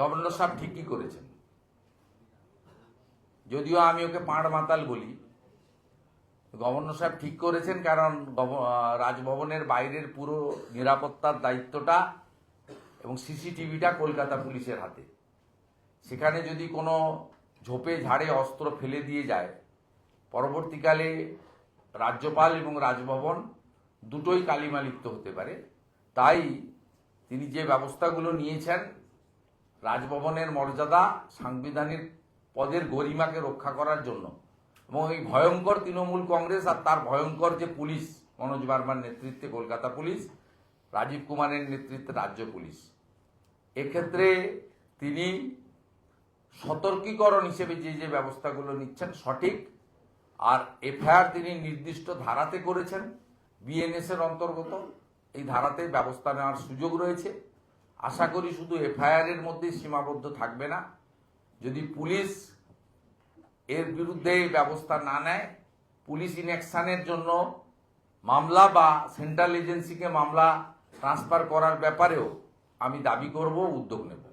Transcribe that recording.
Governor সাহেব ঠিকই করেছেন। যদিও আমি ওকে পাঁড় মাতাল বলি, গভর্নর সাহেব ঠিক করেছেন কারণ রাজভবনের বাইরের পুরো নিরাপত্তার দায়িত্বটা এবং সিসিটিভিটা কলকাতা পুলিশের হাতে। সেখানে যদি কোনো ঝোপে ঝাড়ে অস্ত্র ফেলে দিয়ে যায়, পরবর্তীকালে রাজ্যপাল এবং রাজভবন দুটোই কালিমালিপ্ত হতে পারে। তাই তিনি যে ব্যবস্থাগুলো নিয়েছেন রাজভবনের মর্যাদা সাংবিধানিক পদের গরিমাকে রক্ষা করার জন্য। এবং এই ভয়ঙ্কর তৃণমূল কংগ্রেস আর তার ভয়ঙ্কর যে পুলিশ, মনোজ বার্মার নেতৃত্বে কলকাতা পুলিশ, রাজীব কুমারের নেতৃত্বে রাজ্য পুলিশ। এক্ষেত্রে তিনি সতর্কীকরণ হিসেবে যে যে ব্যবস্থাগুলো নিচ্ছেন সঠিক, আর এফআইআর তিনি নির্দিষ্ট ধারাতে করেছেন বিএনএস এর অন্তর্গত। এই ধারাতে ব্যবস্থা নেওয়ার সুযোগ রয়েছে। আশা করি শুধু এফআইআর এর মধ্যে সীমাবদ্ধ থাকবে না। যদি পুলিশ এর বিরুদ্ধে ব্যবস্থা না নেয়, পুলিশ ইনেকশানের জন্য মামলা বা সেন্ট্রাল এজেন্সিকে মামলা ট্রান্সফার করার ব্যাপারেও আমি দাবি করব, উদ্যোগ নেব।